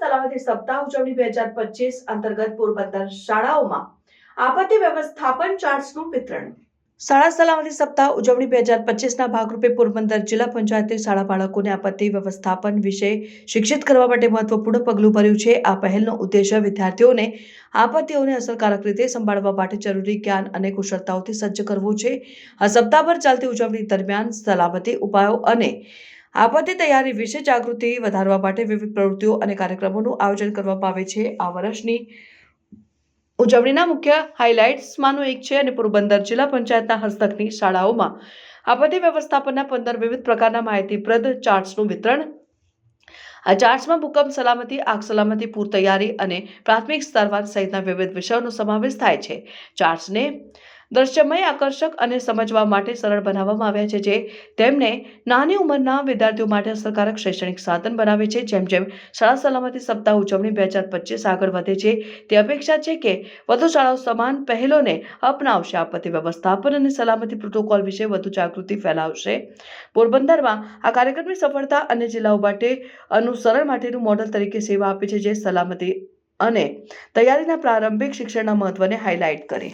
સલામતી સપ્તાહ ઉજવણી બે હજાર પચીસ અંતર્ગત પોરબંદર શાળાઓમાં આપત્તિ વ્યવસ્થાપન ચાર્ટ્સનું વિતરણ. શાળા સલામતી સપ્તાહ ઉજવણી બે હજાર પચીસના ભાગરૂપે પોરબંદર જિલ્લા પંચાયતે શાળા બાળકોને આપત્તિ વ્યવસ્થાપન વિશે શિક્ષિત કરવા માટે મહત્વપૂર્ણ પગલું ભર્યું છે. આ પહેલનો ઉદ્દેશ્ય વિદ્યાર્થીઓને આપત્તિઓને અસરકારક રીતે સંભાળવા માટે જરૂરી જ્ઞાન અને કુશળતાઓથી સજ્જ કરવું છે. આ સપ્તાહભર ચાલતી ઉજવણી દરમિયાન સલામતી ઉપાયો અને આપત્તિ તૈયારી વિશે જાગૃતિ વધારવા માટે વિવિધ પ્રવૃત્તિઓ અને કાર્યક્રમોનું આયોજન કરવામાં આવે છે. આ વર્ષની ઉજવણીના મુખ્ય હાઇલાઇટ્સમાંનું એક છે અને પોરબંદર જિલ્લા પંચાયતના હસ્તકની શાળાઓમાં. આપત્તિ વ્યવસ્થાપનના પંદર વિવિધ પ્રકારના માહિતીપ્રદ ચાર્ટ્સનું વિતરણ. આ ચાર્ટ્સમાં ભૂકંપ, સલામતી, આગ સલામતી, પૂર તૈયારી અને પ્રાથમિક સ્તરવાર સહિતના વિવિધ વિષયોનો સમાવેશ થાય છે. ચાર્ટ્સને દ્રશ્યમય આકર્ષક અને સમજવા માટે સરળ બનાવવામાં આવ્યા છે જે તેમને નાની ઉંમરના વિદ્યાર્થીઓ માટે અસરકારક શૈક્ષણિક સાધન બનાવે છે. જેમ જેમ શાળા સલામતી સપ્તાહ ઉજવણી બે હજાર પચીસ આગળ વધે છે, તે અપેક્ષા છે કે વધુ શાળાઓ સમાન પહેલોને અપનાવશે. આપત્તિ વ્યવસ્થાપન અને સલામતી પ્રોટોકોલ વિશે વધુ જાગૃતિ ફેલાવશે. પોરબંદરમાં આ કાર્યક્રમની સફળતા અને જિલ્લાઓ માટે અનુસરણ માટેનું મોડલ તરીકે સેવા આપે છે, જે સલામતી અને તૈયારીના પ્રારંભિક શિક્ષણના મહત્વને હાઇલાઇટ કરે.